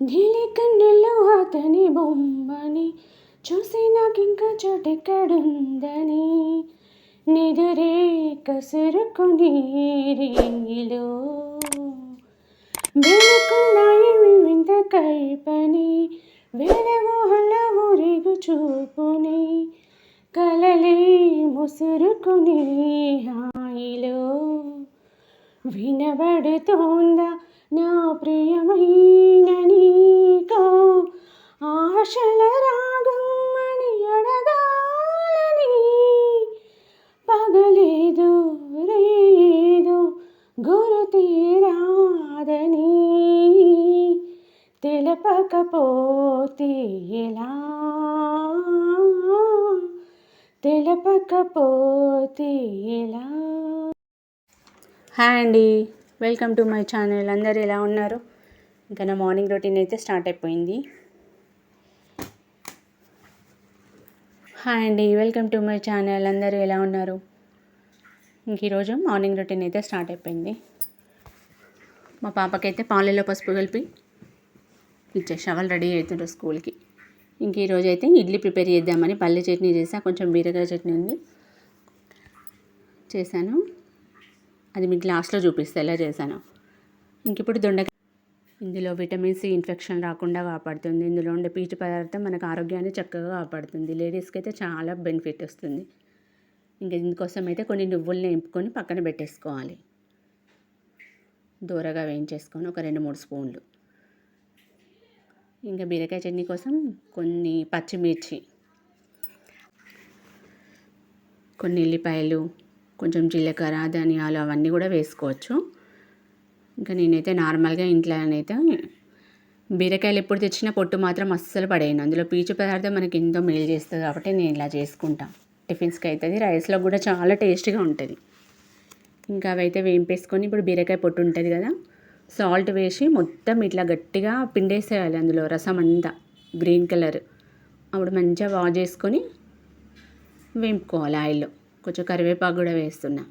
నీలి కన్నుల్లో అతని బొమ్మని చూసి నాకింకా చోటెక్కడుందని. నిదురే కసురుకుని రింగిలో వెనుకున్నాయి వింత కల్పని వేలమోహంల ఊరేగు చూపుని కలలే ముసురుకుని హాయిలో వినబడుతోందా నా ప్రియమైన తెలపకపోతే ఎలా? హాయ్ అండి. Welcome to my channel. అందరు ఎలా ఉన్నారు? ఇంకా నా మార్నింగ్ రొటీన్ అయితే స్టార్ట్ అయిపోయింది. హాయ్ అండి. Welcome to my channel. అందరూ ఎలా ఉన్నారు? ఇంక ఈరోజు మార్నింగ్ రొటీన్ అయితే స్టార్ట్ అయిపోయింది. మా పాపకైతే పాలలో పసుపు కలిపి ఇచ్చేసి వాళ్ళు రెడీ అవుతుండ్రు స్కూల్కి. ఇంక ఈరోజు అయితే ఇడ్లీ ప్రిపేర్ చేద్దామని పల్లె చట్నీ చేసా. కొంచెం బీరకాయ చట్నీ ఉంది. చేశాను. అది మీకు లాస్ట్లో చూపిస్తే ఎలా చేశాను. ఇంక ఇప్పుడు దొండకాయ. ఇందులో విటమిన్ సి ఇన్ఫెక్షన్ రాకుండా కాపాడుతుంది. ఇందులో ఉండే పీచు పదార్థం మనకు ఆరోగ్యాన్ని చక్కగా కాపాడుతుంది. లేడీస్కి అయితే చాలా బెనిఫిట్ వస్తుంది. ఇంకా ఇందుకోసం అయితే కొన్ని నువ్వుల్ని ఎంపుకొని పక్కన పెట్టేసుకోవాలి. దూరగా వేయించేసుకొని ఒక రెండు మూడు స్పూన్లు. ఇంకా బీరకాయ చట్నీ కోసం కొన్ని పచ్చిమిర్చి కొన్ని ఉల్లిపాయలు కొంచెం జీలకర్ర ధనియాలు అవన్నీ కూడా వేసుకోవచ్చు. ఇంకా నేనైతే నార్మల్గా ఇంట్లోనైతే బీరకాయలు ఎప్పుడు తెచ్చినా పొట్టు మాత్రం అస్సలు పడేయను. అందులో పీచు పదార్థం మనకి ఎంతో మేలు చేస్తుంది కాబట్టి నేను ఇలా చేసుకుంటా. టిఫిన్స్కి అవుతుంది రైస్లో కూడా చాలా టేస్ట్గా ఉంటుంది. ఇంకా అవైతే వేంపేసుకొని ఇప్పుడు బీరకాయ పొట్టు ఉంటుంది కదా సాల్ట్ వేసి మొత్తం ఇట్లా గట్టిగా పిండేసేయాలి అందులో రసం అంతా గ్రీన్ కలర్. అప్పుడు మంచిగా వాష్ చేసుకొని వేపుకోవాలి ఆయిల్లో. కొంచెం కరివేపాకు కూడా వేస్తున్నా.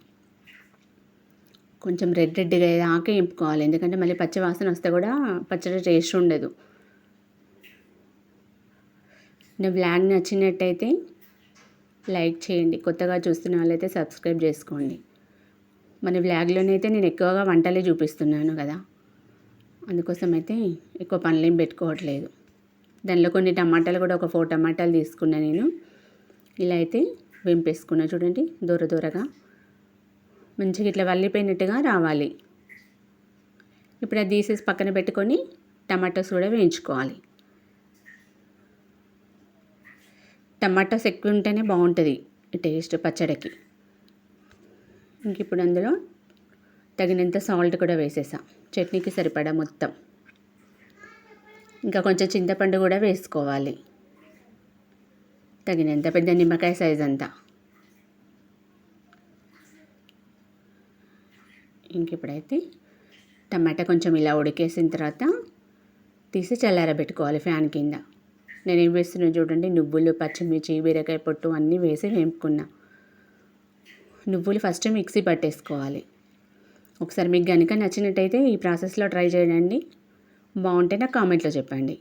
కొంచెం రెడ్ రెడ్గా దాకా వేపుకోవాలి. ఎందుకంటే మళ్ళీ పచ్చి వాసన వస్తే కూడా పచ్చడి టేస్ట్ ఉండదు. నా బ్లాగ్ నచ్చినట్టయితే లైక్ చేయండి. కొత్తగా చూస్తున్న వాళ్ళైతే సబ్స్క్రైబ్ చేసుకోండి. మన బ్లాగ్లోనైతే నేను ఎక్కువగా వంటలే చూపిస్తున్నాను కదా. అందుకోసం అయితే ఎక్కువ పనులేం పెట్టుకోవట్లేదు. దానిలో కొన్ని టమాటాలు కూడా ఒక ఫోర్ టమాటాలు తీసుకున్నా నేను. ఇలా అయితే వెంపేసుకున్నా చూడండి దూర దూరగా. మంచిగా ఇట్లా వల్లిపోయినట్టుగా రావాలి. ఇప్పుడు అది తీసేసి పక్కన పెట్టుకొని టమాటోస్ కూడా వేయించుకోవాలి. టమాటోస్ ఎక్కువ ఉంటేనే బాగుంటుంది టేస్ట్ పచ్చడికి. ఇంక ఇప్పుడు అందులో తగినంత సాల్ట్ కూడా వేసేసా. చట్నీకి సరిపడా మొత్తం. ఇంకా కొంచెం చింతపండు కూడా వేసుకోవాలి. తగినంత పెద్ద నిమ్మకాయ సైజ్ అంతా. ఇంక ఇప్పుడైతే టమాటా కొంచెం ఇలా ఉడికేసిన తర్వాత తీసి చల్లారబెట్టుకోవాలి ఫ్యాన్ కింద. నేను ఏం వేస్తున్నాను చూడండి నువ్వులు పచ్చిమిర్చి బీరకాయ పొట్టు అన్నీ వేసి వేపుకున్నా. నువ్వులు ఫస్ట్ మిక్సీ పట్టేసుకోవాలి. ఒకసారి మీకు కనుక నచ్చినట్టయితే ఈ ప్రాసెస్లో ట్రై చేయండి. బాగుంటే నాకు కామెంట్లో చెప్పండి.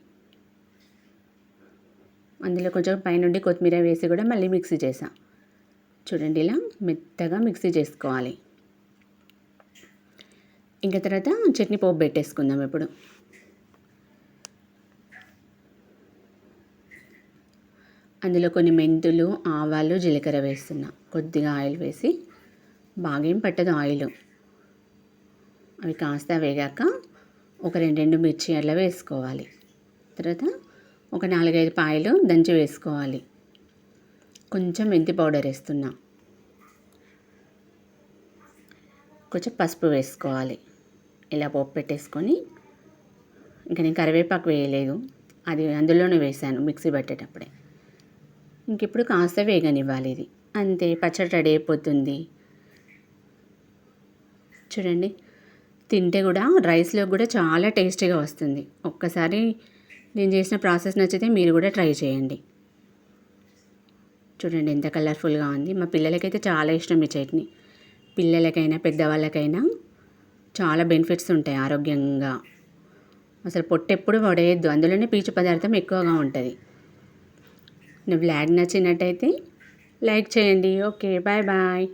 అందులో కొంచెం పైనుండి కొత్తిమీర వేసి కూడా మళ్ళీ మిక్సీ చేసా చూడండి ఇలా మెత్తగా మిక్సీ చేసుకోవాలి. ఇంకా తర్వాత చట్నీ పోపు పెట్టేసుకుందాం ఇప్పుడు. అందులో కొన్ని మెంతులు ఆవాలు జీలకర్ర వేస్తున్నా. కొద్దిగా ఆయిల్ వేసి. బాగా ఏం పట్టదు ఆయిల్. అవి కాస్త వేగాక ఒక రెండు రెండు మిర్చి అట్లా వేసుకోవాలి. తర్వాత ఒక నాలుగైదు పాయలు దంచి వేసుకోవాలి. కొంచెం మెంతి పౌడర్ వేస్తున్నా. కొంచెం పసుపు వేసుకోవాలి. ఇలా పోపు పెట్టేసుకొని. ఇంకా నేను కరివేపాకు వేయలేదు. అది అందులోనే వేసాను మిక్సీ పట్టేటప్పుడే. ఇంకెప్పుడు కాస్త వేగనివ్వాలి ఇది. అంతే పచ్చడి రెడీ అయిపోతుంది. చూడండి. తింటే కూడా రైస్లో కూడా చాలా టేస్టీగా వస్తుంది. ఒక్కసారి నేను చేసిన ప్రాసెస్ నచ్చితే మీరు కూడా ట్రై చేయండి. చూడండి ఎంత కలర్ఫుల్గా ఉంది. మా పిల్లలకైతే చాలా ఇష్టం ఈ చట్నీ. పిల్లలకైనా పెద్దవాళ్ళకైనా చాలా బెనిఫిట్స్ ఉంటాయి ఆరోగ్యంగా. అసలు పొట్టు ఎప్పుడు అందులోనే పీచు పదార్థం ఎక్కువగా ఉంటుంది. నా బ్లాగ్ నచ్చినట్టయితే లైక్ చేయండి. Okay bye bye.